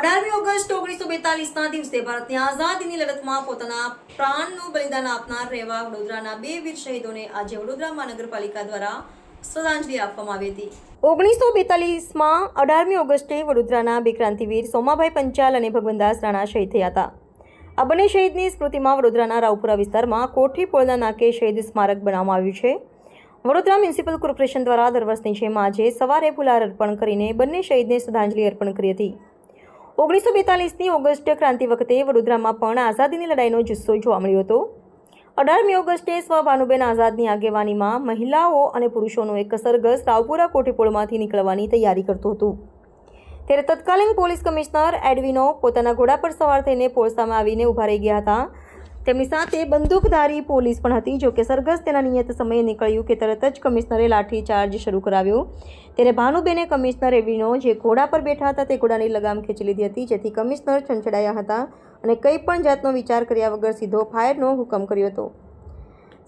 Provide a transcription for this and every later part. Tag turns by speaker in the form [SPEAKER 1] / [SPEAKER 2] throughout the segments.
[SPEAKER 1] અઢારમી ઓગસ્ટ ઓગણીસો બેતાલીસના દિવસે ભારતની આઝાદીની લડતમાં પોતાના પ્રાણનું બલિદાન આપનાર રહેવા વડોદરાના બે વીર શહીદોને આજે વડોદરા મહાનગરપાલિકા દ્વારા શ્રદ્ધાંજલિ આપવામાં આવી હતી. ઓગણીસો બેતાલીસમાં અઢારમી ઓગસ્ટે વડોદરાના બે ક્રાંતિવીર સોમાભાઈ પંચાલ અને ભગવનદાસ રાણા શહીદ થયા હતા. આ બંને શહીદની સ્મૃતિમાં વડોદરાના રાવપુરા વિસ્તારમાં કોઠી પોળના નાકે શહીદ સ્મારક બનાવવામાં આવ્યું છે. વડોદરા મ્યુનિસિપલ કોર્પોરેશન દ્વારા દર વર્ષની જેમ આજે સવારે ફુલાર અર્પણ કરીને બંને શહીદને શ્રદ્ધાંજલિ અર્પણ કરી હતી. ઓગણીસો બેતાલીસની ઓગસ્ટ ક્રાંતિ વખતે વડોદરામાં પણ આઝાદીની લડાઈનો જુસ્સો જોવા મળ્યો હતો. અઢારમી ઓગસ્ટે સ્વ ભાનુબેન આઝાદની આગેવાનીમાં મહિલાઓ અને પુરુષોનો એક સરઘસ રાવપુરા કોઠીપોળમાંથી નીકળવાની તૈયારી કરતું હતું. ત્યારે તત્કાલીન પોલીસ કમિશનર એડવિનો પોતાના ઘોડા પર સવાર થઈને પોળ આવીને ઊભા રહી ગયા હતા. તેમની સાથે બંદૂકધારી પોલીસ પણ હતી જોકે સરઘસ તેના નિયત સમયે નીકળ્યું કે તરત જ કમિશનરે લાઠી ચાર્જ શરૂ કરાવ્યો. ત્યારે ભાનુબેને કમિશનર એવીનો જે ઘોડા પર બેઠા હતા તે ઘોડાની લગામ ખેંચી લીધી હતી, જેથી કમિશનર છંછડાયા હતા અને કંઈ પણ જાતનો વિચાર કર્યા વગર સીધો ફાયરનો હુકમ કર્યો હતો.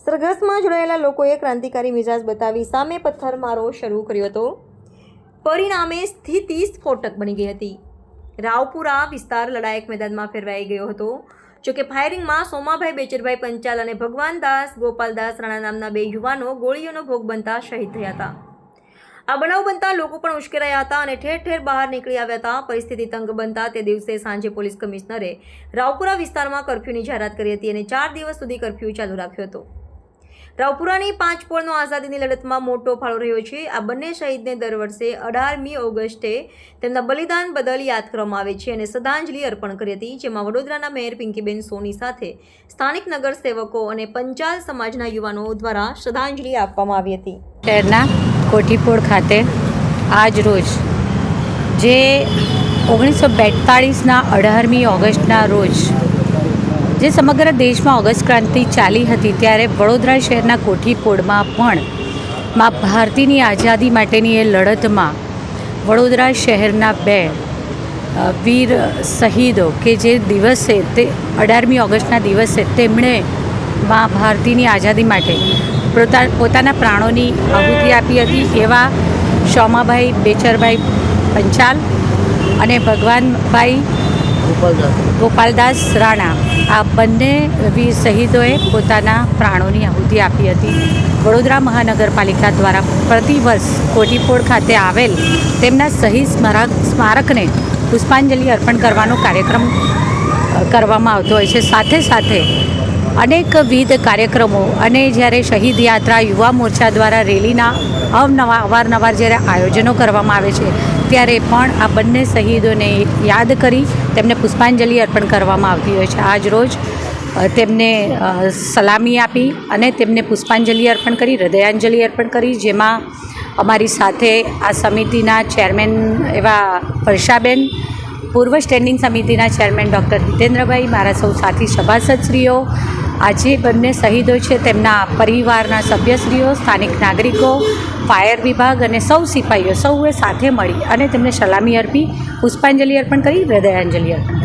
[SPEAKER 1] સરઘસમાં જોડાયેલા લોકોએ ક્રાંતિકારી મિજાજ બતાવી સામે પથ્થરમારો શરૂ કર્યો હતો. પરિણામે સ્થિતિ સ્ફોટક બની ગઈ હતી. રાવપુરા વિસ્તાર લડાયક મેદાનમાં ફેરવાઈ ગયો હતો. જોકે ફાયરિંગમાં સોમાભાઈ બેચરભાઈ પંચાલ અને ભગવાનદાસ ગોપાલદાસ રાણા નામના બે યુવાનો ગોળીઓનો ભોગ બનતા શહીદ થયા હતા. આ બનાવ બનતા લોકો પણ ઉશ્કેરાયા હતા અને ઠેર ઠેર બહાર નીકળી આવ્યા હતા. પરિસ્થિતિ તંગ બનતા તે દિવસે સાંજે પોલીસ કમિશનરે રાવપુરા વિસ્તારમાં કરફ્યુની જાહેરાત કરી હતી અને ચાર દિવસ સુધી કરફ્યુ ચાલુ રાખ્યો હતો. રાવપુરાની પાંચ પોળનો આઝાદીની લડતમાં મોટો ફાળો રહ્યો છે. આ બંને શહીદને દર વર્ષે અઢારમી ઓગસ્ટે તેમના બલિદાન બદલ યાદ કરવામાં આવે છે અને શ્રદ્ધાંજલિ અર્પણ કરી હતી, જેમાં વડોદરાના મેયર પિંકીબેન સોની સાથે સ્થાનિક નગર સેવકો અને પંચાલ સમાજના યુવાનો દ્વારા શ્રદ્ધાંજલિ આપવામાં આવી હતી.
[SPEAKER 2] શહેરના કોઠીપોળ ખાતે આજ રોજ, જે ઓગણીસો બેતાળીસના અઢારમી ઓગસ્ટના રોજ જે સમગ્ર દેશમાં ઓગસ્ટ ક્રાંતિ ચાલી હતી ત્યારે વડોદરા શહેરના કોઠીપોળમાં પણ મા ભારતીની આઝાદી માટેની એ લડતમાં વડોદરા શહેરના બે વીર શહીદો કે જે દિવસે તે, અઢારમી ઓગસ્ટના દિવસે તેમણે મા ભારતીની આઝાદી માટે પોતા, પોતાના પ્રાણોની આહુતિ આપી હતી એવા શોમાભાઈ, બેચરભાઈ પંચાલ અને ભગવાનભાઈ ગોપાલદાસ. રાણા આ બંને વીર શહીદોએ પોતાના પ્રાણોની આહુતિ આપી હતી. વડોદરા મહાનગરપાલિકા દ્વારા પ્રતિવર્ષ કોટીપોળ ખાતે આવેલ તેમના શહીદ સ્મારક, સ્મારકને પુષ્પાંજલિ અર્પણ કરવાનો કાર્યક્રમ કરવામાં આવતો હોય છે. સાથે સાથે અનેકવિધ કાર્યક્રમો અને જ્યારે શહીદ યાત્રા યુવા મોરચા દ્વારા રેલીના અવનવા, અવારનવાર જ્યારે આયોજનો કરવામાં આવે છે ત્યારે પણ આ બંને શહીદોને યાદ કરી તેમને પુષ્પાંજલિ અર્પણ કરવામાં આવતી હોય છે. આજ રોજ તેમને સલામી આપી અને તેમને પુષ્પાંજલિ અર્પણ કરી, હૃદયાંજલિ અર્પણ કરી, જેમાં અમારી સાથે આ સમિતિના ચેરમેન એવા વર્ષાબેન, પૂર્વ સ્ટેન્ડિંગ સમિતિના ચેરમેન ડૉક્ટર હિતેન્દ્રભાઈ, મારા સૌ સાથી સભાસદશ્રીઓ આજે બંને શહીદો છે તેમના પરિવારના સભ્યશ્રીઓ, સ્થાનિક નાગરિકો, ફાયર વિભાગ અને સૌ સિપાહીઓ સૌએ સાથે મળી અને તેમને સલામી અર્પી, પુષ્પાંજલિ અર્પણ કરી, હૃદયાંજલિ અર્પણ કરી.